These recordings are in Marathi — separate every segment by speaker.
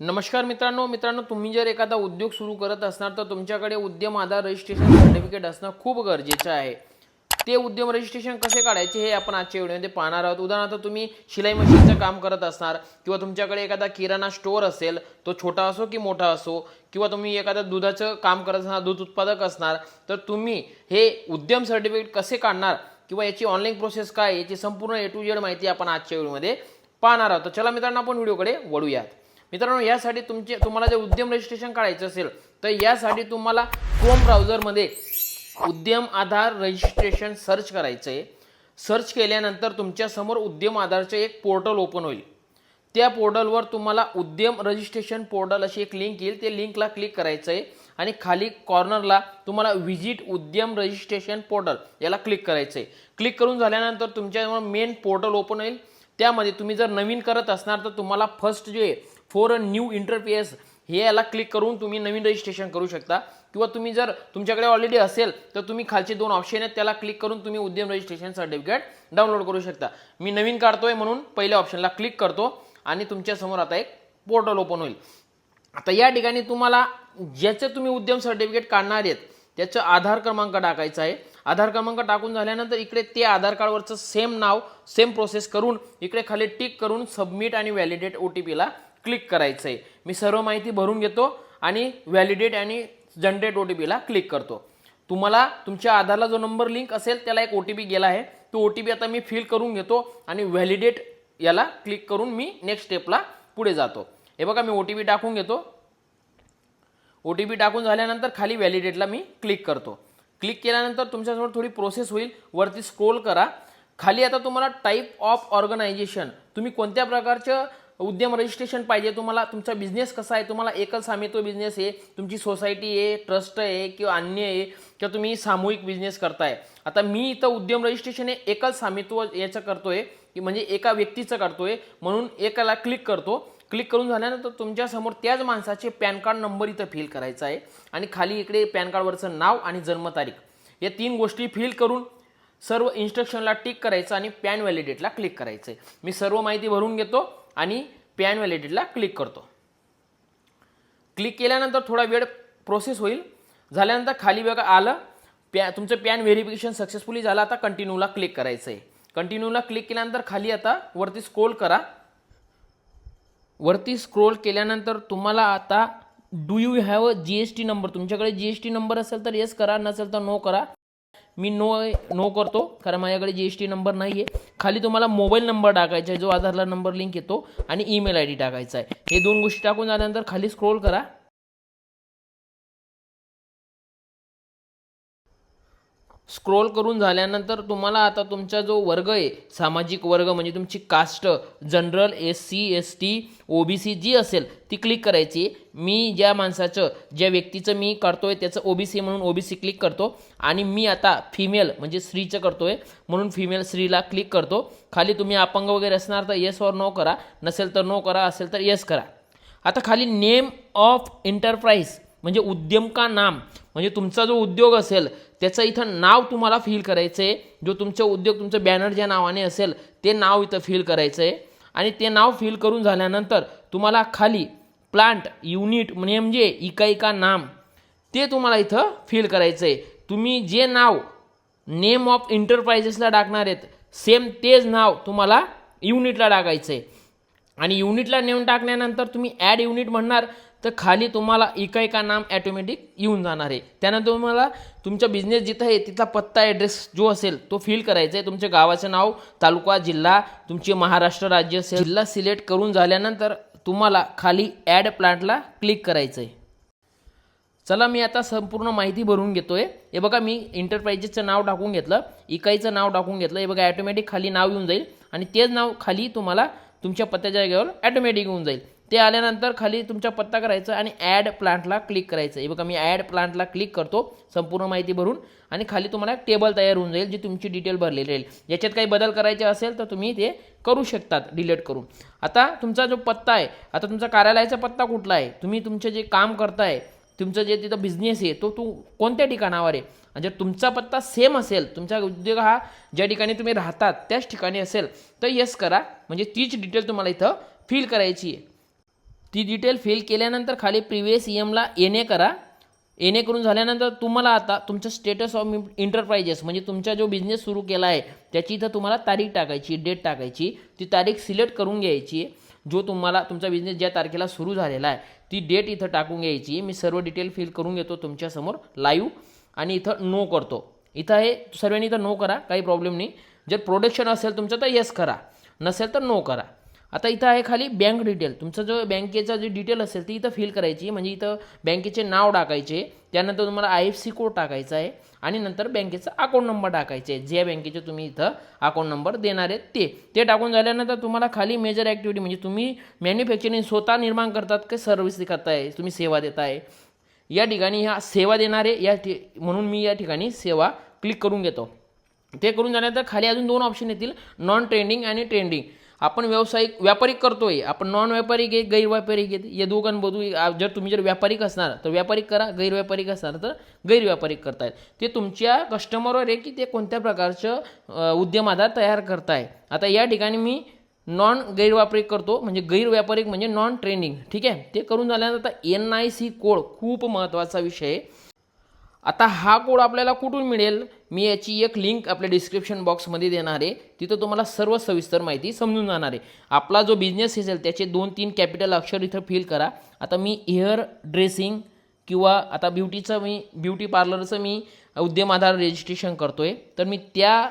Speaker 1: नमस्कार मित्रांनो मित्रांनो तुम्ही जर एखादा उद्योग सुरू करत असणार तर तुमच्याकडे उद्यम आधार रजिस्ट्रेशन सर्टिफिकेट असणं खूप गरजेचं आहे. ते उद्यम रजिस्ट्रेशन कसे काढायचे हे आपण आजच्या व्हिडिओमध्ये पाहणार आहोत. उदाहरणार्थ तुम्ही शिलाई मशीनचं काम करत असणार किंवा तुमच्याकडे एखादा किराणा स्टोअर असेल तो छोटा असो की मोठा असो किंवा तुम्ही एखादा दुधाचं काम करत असणार दूध उत्पादक असणार तर तुम्ही हे उद्यम सर्टिफिकेट कसे काढणार किंवा याची ऑनलाईन प्रोसेस काय याची संपूर्ण ए टू जेड माहिती आपण आजच्या व्हिडिओमध्ये पाहणार आहोत. तर चला मित्रांनो आपण व्हिडिओकडे वळूयात. मित्रांनो यासाठी तुमचे तुम्हाला जर उद्यम रजिस्ट्रेशन काढायचं असेल तर यासाठी तुम्हाला क्रोम ब्राउझरमध्ये उद्यम आधार रजिस्ट्रेशन सर्च करायचं आहे सर्च केल्यानंतर तुमच्यासमोर उद्यम आधारचं एक पोर्टल ओपन होईल. त्या पोर्टलवर तुम्हाला उद्यम रजिस्ट्रेशन पोर्टल अशी एक लिंक येईल. त्या लिंकला क्लिक करायचं आहे आणि खाली कॉर्नरला तुम्हाला व्हिजिट उद्यम रजिस्ट्रेशन पोर्टल याला क्लिक करायचं आहे क्लिक करून झाल्यानंतर तुमच्यासमोर मेन पोर्टल ओपन होईल. त्यामध्ये तुम्ही जर नवीन करत असणार तर तुम्हाला फर्स्ट जे आहे फॉर अ न्यू इंटरफेस हे याला क्लिक करून तुम्ही नवीन रजिस्ट्रेशन करू शकता. किंवा तुम्ही जर तुमच्याकडे ऑलरेडी असेल तर तुम्ही खालचे दोन ऑप्शन आहेत त्याला क्लिक करून तुम्ही उद्यम रजिस्ट्रेशन सर्टिफिकेट डाउनलोड करू शकता. मी नवीन काढतोय म्हणून पहिल्या ऑप्शनला क्लिक करतो आणि तुमच्यासमोर आता एक पोर्टल ओपन होईल. आता या ठिकाणी तुम्हाला ज्याचं तुम्ही उद्यम सर्टिफिकेट काढणार आहेत त्याचं आधार क्रमांक टाकायचा आहे. आधार क्रमांक टाकून झाल्यानंतर इकडे ते आधार कार्डवरचं सेम नाव सेम प्रोसेस करून इकडे खाली टिक करून सबमिट आणि व्हॅलिडेट ओ टी पीला क्लिक करायचं आहे मी सर्व माहिती भरून घेतो आणि व्हॅलिडेट आणि जनरेट ओ टी पीला क्लिक करतो. तुम्हाला तुमच्या आधारला जो नंबर लिंक असेल त्याला एक ओ टी पी गेला आहे. तो ओ टी पी आता मी फिल करून घेतो आणि व्हॅलिडेट याला क्लिक करून मी नेक्स्ट स्टेपला पुढे जातो. हे बघा मी ओ टी पी टाकून घेतो. ओ टी पी टाकून झाल्यानंतर खाली व्हॅलिडेटला मी क्लिक करतो. क्लिक केल्यानंतर तुमच्यासमोर थोडी प्रोसेस होईल. वरती स्क्रोल करा. खाली आता तुम्हाला टाईप ऑफ ऑर्गनायझेशन तुम्ही कोणत्या प्रकारचं उद्यम रजिस्ट्रेशन पाहिजे तुम्हाला तुमचा बिझनेस कसा आहे तुम्हाला एकल स्वामित्व बिझनेस आहे तुमची सोसायटी आहे ट्रस्ट आहे किंवा अन्य आहे किंवा तुम्ही सामूहिक बिझनेस करताय. आता मी इथं उद्यम रजिस्ट्रेशन हे एकल स्वामित्व याचं करतोय की म्हणजे एका व्यक्तीचं करतोय म्हणून एकाला क्लिक करतो. क्लिक करून झाल्यानंतर तुमच्यासमोर त्याच माणसाचे पॅन कार्ड नंबर इथं फिल करायचा आहे. आणि खाली इकडे पॅन कार्डवरचं नाव आणि जन्मतारीख या तीन गोष्टी फिल करून सर्व इन्स्ट्रक्शनला टिक करायचं आणि पॅन व्हॅलिडेटला क्लिक करायचं आहे. मी सर्व माहिती भरून घेतो. आणि पॅन व्हॅलिडिटीला क्लिक करतो. क्लिक केल्यानंतर थोडा वेळ प्रोसेस होईल. झाल्यानंतर खाली बघा आलं पॅ तुमचं पॅन व्हेरिफिकेशन सक्सेसफुली झालं आता कंटिन्यूला क्लिक करायचं आहे कंटिन्यूला क्लिक केल्यानंतर खाली आता वरती स्क्रोल करा. वरती स्क्रोल केल्यानंतर तुम्हाला आता do you have a G S T number तुमच्याकडे जी एस टी नंबर असेल तर येस करा नसेल तर नो करा. मी नो नो करतो कारण माझ्याकडे जी एस टी नंबर नाही आहे खाली तुम्हाला मोबाईल नंबर टाकायचा आहे जो आधारला नंबर लिंक येतो आणि ईमेल आय डी टाकायचा आहे. हे दोन गोष्टी टाकून झाल्यानंतर खाली स्क्रोल करा. स्क्रोल करून झाल्यानंतर तुम्हाला आता तुमचा जो वर्ग आहे सामाजिक वर्ग म्हणजे तुमची caste general S C S T O B C जी असेल ती क्लिक करायची मी ज्या माणसाचं ज्या व्यक्तीचं मी करतो आहे त्याचं ओ बी सी म्हणून ओ बी सी क्लिक करतो आणि मी आता फिमेल म्हणजे स्त्रीचं करतो आहे म्हणून फिमेल स्त्रीला क्लिक करतो. खाली तुम्ही अपंग वगैरे असणार तर येस और नो करा नसेल तर नो करा असेल तर येस करा. आता खाली नेम ऑफ एंटरप्राईज म्हणजे उद्यम का नाम? म्हणजे तुमचा जो उद्योग असेल त्याचं इथं नाव तुम्हाला फील करायचं आहे जो तुमचा उद्योग तुमचं बॅनर ज्या नावाने असेल ते नाव इथं फील करायचं आहे आणि ते नाव फील करून झाल्यानंतर तुम्हाला खाली प्लांट म्हणजे युनिट म्हणजे इकाइका नाम ते तुम्हाला इथं फील करायचं आहे तुम्ही जे नाव नेम ऑफ एंटरप्राइजेसला टाकणार आहेत सेम तेच नाव तुम्हाला युनिटला टाकायचं आहे आणि युनिटला नेऊन टाकल्यानंतर तुम्ही ॲड युनिट म्हणणार तर खाली तुम्हाला इकाई का नाम ॲटोमॅटिक येऊन जाणार आहे. त्यानंतर तुम्हाला तुमचा बिझनेस जिथं आहे तिथला पत्ता ॲड्रेस जो असेल तो फिल करायचा आहे. तुमच्या गावाचं नाव तालुका जिल्हा तुमचे महाराष्ट्र राज्य असेल. जिल्हा सिलेक्ट करून झाल्यानंतर तुम्हाला खाली ॲड प्लांटला क्लिक करायचं आहे. चला मी आता संपूर्ण माहिती भरून घेतो आहे हे बघा मी इंटरप्राइजेसचं नाव टाकून घेतलं इकाईचं नाव टाकून घेतलं. हे बघा ॲटोमॅटिक खाली नाव येऊन जाईल आणि तेच नाव खाली तुम्हाला तुमच्या पत्त्याच्या जागेवर ॲटोमॅटिक येऊन जाईल. ते आल्यानंतर खाली तुमचा पत्ता करायचा आणि ॲड प्लांटला क्लिक करायचं. हे बघा मी ॲड प्लांटला क्लिक करतो संपूर्ण माहिती भरून आणि खाली तुम्हाला एक टेबल तयार होऊन जाईल जी तुमची डिटेल भरलेली राहील. याच्यात काही बदल करायचे असेल तर तुम्ही ते करू शकतात डिलीट करून. आता तुमचा जो पत्ता आहे आता तुमचा कार्यालयाचा पत्ता कुठला आहे? तुम्ही तुमचं जे काम करताय तुमचं जे तिथं बिझनेस आहे तो तू कोणत्या ठिकाणावर आहे? आणि जर तुमचा पत्ता सेम असेल तुमचा उद्योग हा ज्या ठिकाणी तुम्ही राहतात त्याच ठिकाणी असेल तर येस करा. म्हणजे तीच डिटेल तुम्हाला इथं फिल करायची आहे. ती डिटेल फिल केल्यानंतर खाली प्रिव्हियस ई एमला एन ए करा. एन ए करून झाल्यानंतर तुम्हाला आता तुमचं स्टेटस ऑफ इंटरप्राइजेस म्हणजे तुमचा जो बिझनेस सुरू केला आहे त्याची इथं तुम्हाला तारीख टाकायची डेट टाकायची. ती तारीख सिलेक्ट करून घ्यायची. जो तुम्हाला तुमचा बिझनेस ज्या तारखेला सुरू झालेला आहे ती डेट इथं टाकून घ्यायची. मी सर्व डिटेल फिल करून घेतो तुमच्यासमोर लाईव्ह आणि इथं नो करतो. इथं हे सर्वांनी इथं नो करा काही प्रॉब्लेम नाही. जर प्रोडक्शन असेल तुमचं तर येस करा. नसेल तर नो करा. आता इथं आहे खाली बँक डिटेल तुमचं जो बँकेचा जे डिटेल असेल ती इथं फिल करायची. म्हणजे इथं बँकेचे नाव टाकायचे. त्यानंतर तुम्हाला आय एफ सी कोड टाकायचा आहे. आणि नंतर बँकेचा अकाउंट नंबर टाकायचे आहे. ज्या बँकेचे तुम्ही इथं अकाउंट नंबर देणार आहेत ते. ते टाकून झाल्यानंतर तुम्हाला खाली मेजर ॲक्टिव्हिटी म्हणजे तुम्ही मॅन्युफॅक्चरिंग स्वतः निर्माण करतात की सर्व्हिस करताय तुम्ही सेवा देताय. या ठिकाणी ह्या सेवा देणारे या ठि म्हणून मी या ठिकाणी सेवा क्लिक करून घेतो. ते करून झाल्यानंतर खाली अजून दोन ऑप्शन येतील. नॉन ट्रेंडिंग आणि ट्रेंडिंग आपण व्यावसायिक व्यापारिक करतोय आपण नॉन व्यापारी घे गैरव्यापारी घेत या दोघांमधून जर तुम्ही जर व्यापारिक असणार तर व्यापारिक करा गैरव्यापारिक असणार तर गैरव्यापारिक करतायत ते तुमच्या कस्टमरवर आहे की ते कोणत्या प्रकारचं उद्यम आधार तयार करताय? आता या ठिकाणी मी नॉन गैरव्यापारिक करतो म्हणजे गैरव्यापारिक म्हणजे नॉन ट्रेनिंग ठीक आहे? ते करून झाल्यानंतर आता एन आय सी कोड खूप महत्त्वाचा विषय आहे. आता हा कोड आपल्याला कुठून मिळेल? मी याची एक लिंक आपल्या डिस्क्रिप्शन बॉक्समध्ये देणार आहे. तिथं तुम्हाला सर्व सविस्तर माहिती समजून जाणार आहे. आपला जो बिझनेस असेल त्याचे दोन तीन कॅपिटल अक्षर इथं फिल करा. आता मी हेअर ड्रेसिंग किंवा आता ब्युटीचं मी ब्युटी पार्लरचं मी उद्यम आधार रजिस्ट्रेशन करतो आहे तर मी त्या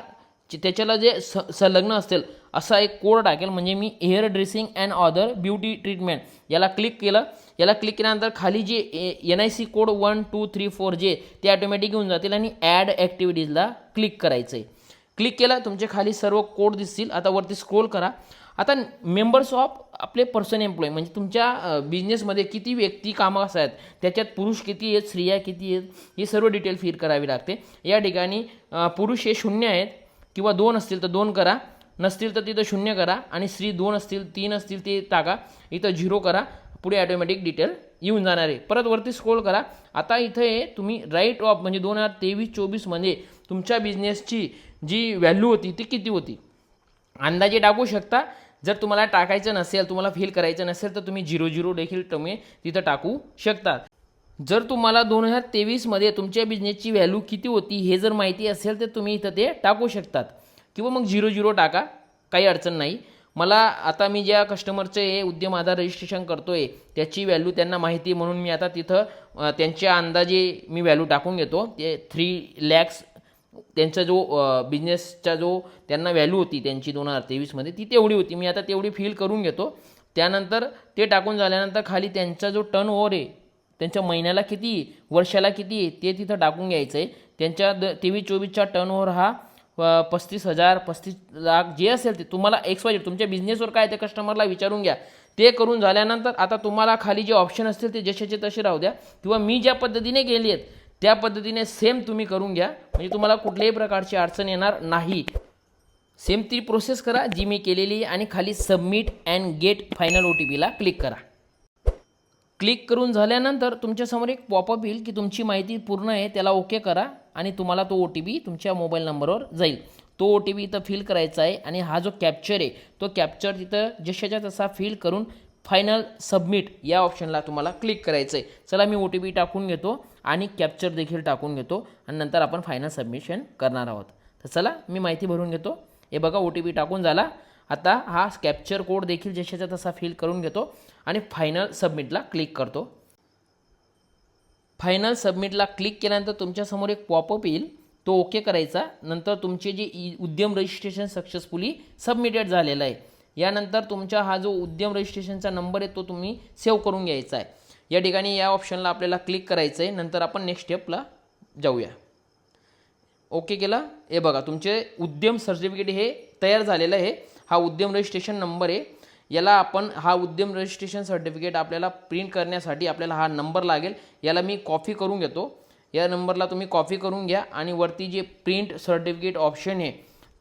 Speaker 1: त्याच्याला जे स संलग्न असेल असा एक कोड टाकेल म्हणजे मी hair dressing and other beauty treatment याला क्लिक केलं. याला क्लिक केल्यानंतर खाली जे N I C code one two three four जे ते ॲटोमॅटिक येऊन जातील आणि ॲड ॲक्टिव्हिटीजला क्लिक करायचं आहे क्लिक केलं तुमचे खाली सर्व कोड दिसतील. आता वरती स्क्रोल करा. आता मेंबर्स ऑफ आपले पर्सन एम्प्लॉय म्हणजे तुमच्या बिझनेसमध्ये किती व्यक्ती कामास आहेत त्याच्यात पुरुष किती आहेत स्त्रिया किती आहेत हे सर्व डिटेल फिर करावी लागते. या ठिकाणी पुरुष हे शून्य आहेत किंवा दोन असतील तर दोन करा. नसतील तर तिथं शून्य करा आणि स्त्री दोन असतील तीन असतील ते टाका. इथं झिरो करा. पुढे ऑटोमॅटिक डिटेल येऊन जाणार आहे. परत वरती स्क्रोल करा. आता इथं हे तुम्ही राईट ऑफ म्हणजे दोन हजार तेवीस चोवीसमध्ये तुमच्या बिझनेसची जी व्हॅल्यू होती ती किती होती? अंदाजे टाकू शकता. जर तुम्हाला टाकायचं नसेल तुम्हाला फील करायचं नसेल तर तुम्ही झिरो झिरो देखील तुम्ही तिथं टाकू शकता. जर तुम्हाला दोन हजार तेवीसमध्ये तुमच्या बिझनेसची व्हॅल्यू किती होती हे जर माहिती असेल तर तुम्ही इथं ते टाकू शकतात. किंवा मग झिरो झिरो टाका काही अडचण नाही. मला आता मी ज्या कस्टमरचे हे उद्यम आधार रजिस्ट्रेशन करतो आहे त्याची व्हॅल्यू त्यांना माहिती म्हणून मी आता तिथं त्यांच्या अंदाजे मी व्हॅल्यू टाकून घेतो. ते थ्री लॅक्स त्यांचा जो बिझनेसचा जो त्यांना व्हॅल्यू होती त्यांची दोन हजार तेवीसमध्ये ती तेवढी होती. मी आता तेवढी फील करून घेतो. त्यानंतर ते टाकून झाल्यानंतर खाली त्यांचा जो टर्न ओव्हर आहे त्यांच्या महिन्याला किती वर्षाला किती आहे ते तिथं टाकून घ्यायचं आहे त्यांच्या द तेवीस चोवीसचा टर्न ओव्हर हा पस्तीस हजार पस्तीस लाख जे असेल ते तुम्हाला एक्स वाय तुमच्या बिझनेसवर काय ते कस्टमरला विचारून घ्या. ते करून झाल्यानंतर आता तुम्हाला खाली जे ऑप्शन असतील ते जशाचे तसे राहू द्या. किंवा मी ज्या पद्धतीने गेली आहेत त्या पद्धतीने सेम तुम्ही करून घ्या. म्हणजे तुम्हाला कुठल्याही प्रकारची अडचण येणार नाही. सेम ती प्रोसेस करा जी मी केलेली आहे आणि खाली submit and get final O T पीला क्लिक करा. क्लिक करून झाल्यानंतर तुमच्यासमोर एक पॉपअप येईल की तुमची माहिती पूर्ण आहे त्याला ओके करा. आणि तुम्हाला तो ओ टी पी तुमच्या मोबाईल नंबरवर जाईल. तो ओ टी पी इथं फिल करायचा आहे आणि हा जो कॅप्चर आहे तो कॅप्चर तिथं जशाच्या तसा फिल करून फायनल सबमिट या ऑप्शनला तुम्हाला क्लिक करायचं आहे चला मी ओ टी पी टाकून घेतो आणि कॅप्चर देखील टाकून घेतो आणि नंतर आपण फायनल सबमिशन करणार आहोत. तर चला मी माहिती भरून घेतो. हे बघा ओ टी पी टाकून झाला. आता हा कॅप्चर कोड देखील जशाचा तसा फिल करून घेतो आणि फायनल सबमिटला क्लिक करतो. फायनल सबमिटला क्लिक केल्यानंतर तुमच्यासमोर एक पॉपअप येईल. तो ओके करायचा. नंतर तुमचे जे ई उद्यम रजिस्ट्रेशन सक्सेसफुली सबमिटेड झालेलं आहे. यानंतर तुमचा हा जो उद्यम रजिस्ट्रेशनचा नंबर आहे तो तुम्ही सेव्ह करून घ्यायचा आहे. या ठिकाणी या ऑप्शनला आपल्याला क्लिक करायचं आहे नंतर आपण नेक्स्ट स्टेपला जाऊया. ओके केला? हे बघा तुमचे उद्यम सर्टिफिकेट हे तयार झालेलं आहे. हा उद्यम रजिस्ट्रेशन नंबर आहे. याला आपण हा उद्यम रजिस्ट्रेशन सर्टिफिकेट आपल्याला प्रिंट करण्यासाठी आपल्याला हा नंबर लागेल. याला मी कॉफी करून घेतो. या नंबरला तुम्ही कॉफी करून घ्या आणि वरती जे प्रिंट सर्टिफिकेट ऑप्शन आहे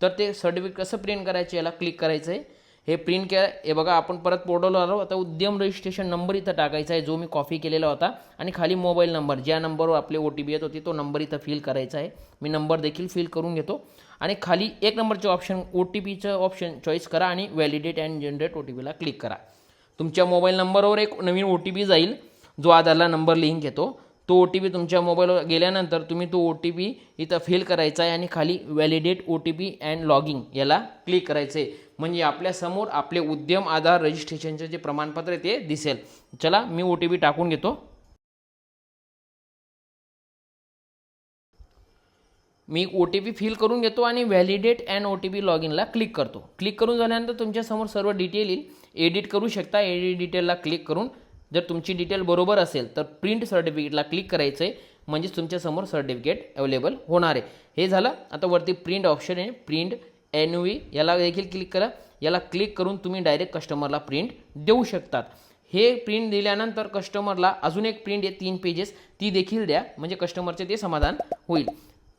Speaker 1: तर ते सर्टिफिकेट कसं प्रिंट करायचं याला क्लिक करायचं आहे हे प्रिंट केलं. हे बघा आपण परत पोर्टलवर आलो. आता उद्यम रजिस्ट्रेशन नंबर इथं टाकायचा आहे जो मी कॉफी केलेला होता. आणि खाली मोबाईल नंबर ज्या नंबरवर आपले ओ टी पी येत होती तो नंबर इथं फिल करायचा आहे. मी नंबर देखील फिल करून घेतो. आणि खाली एक नंबरचे ऑप्शन ओ टी पीचं ऑप्शन चॉईस करा आणि validate and generate O T पीला क्लिक करा. तुमच्या मोबाईल नंबरवर एक नवीन ओ टी पी जाईल जो आधारला नंबर लिंक घेतो. तो ओ टी पी तुमच्या मोबाईलवर गेल्यानंतर तुम्ही तो ओ टी पी इथं फिल करायचा आहे आणि खाली validate O T P and logging याला क्लिक करायचं आहे म्हणजे आपल्यासमोर आपले उद्यम आधार रजिस्ट्रेशनचे जे प्रमाणपत्र आहे ते दिसेल. चला मी ओ टी पी टाकून घेतो. मी ओ टी पी फिल करून घेतो आणि validate and O T P log इनला click करतो. क्लिक करून झाल्यानंतर तुमच्यासमोर सर्व डिटेल येईल. एडिट करू शकता. एडिट डिटेलला क्लिक करून जर तुमची डिटेल बरोबर असेल तर प्रिंट सर्टिफिकेटला क्लिक करायचं आहे म्हणजेच तुमच्यासमोर सर्टिफिकेट अवेलेबल होणार आहे. हे झालं. आता वरती प्रिंट ऑप्शन आहे. प्रिंट एन व्ही याला देखील क्लिक करा. याला क्लिक करून तुम्ही डायरेक्ट कस्टमरला प्रिंट देऊ शकतात. हे प्रिंट दिल्यानंतर कस्टमरला अजून एक प्रिंट आहे. तीन पेजेस. ती देखील द्या. म्हणजे कस्टमरचे ते समाधान होईल.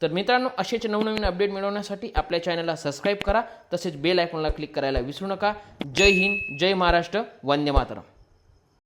Speaker 1: तर मित्रांनो असेच नवनवीन अपडेट मिळवण्यासाठी आपल्या चॅनलला सबस्क्राईब करा. तसेच बेल आयकॉनला क्लिक करायला विसरू नका. जय हिंद. जय महाराष्ट्र. वंदे मातरम.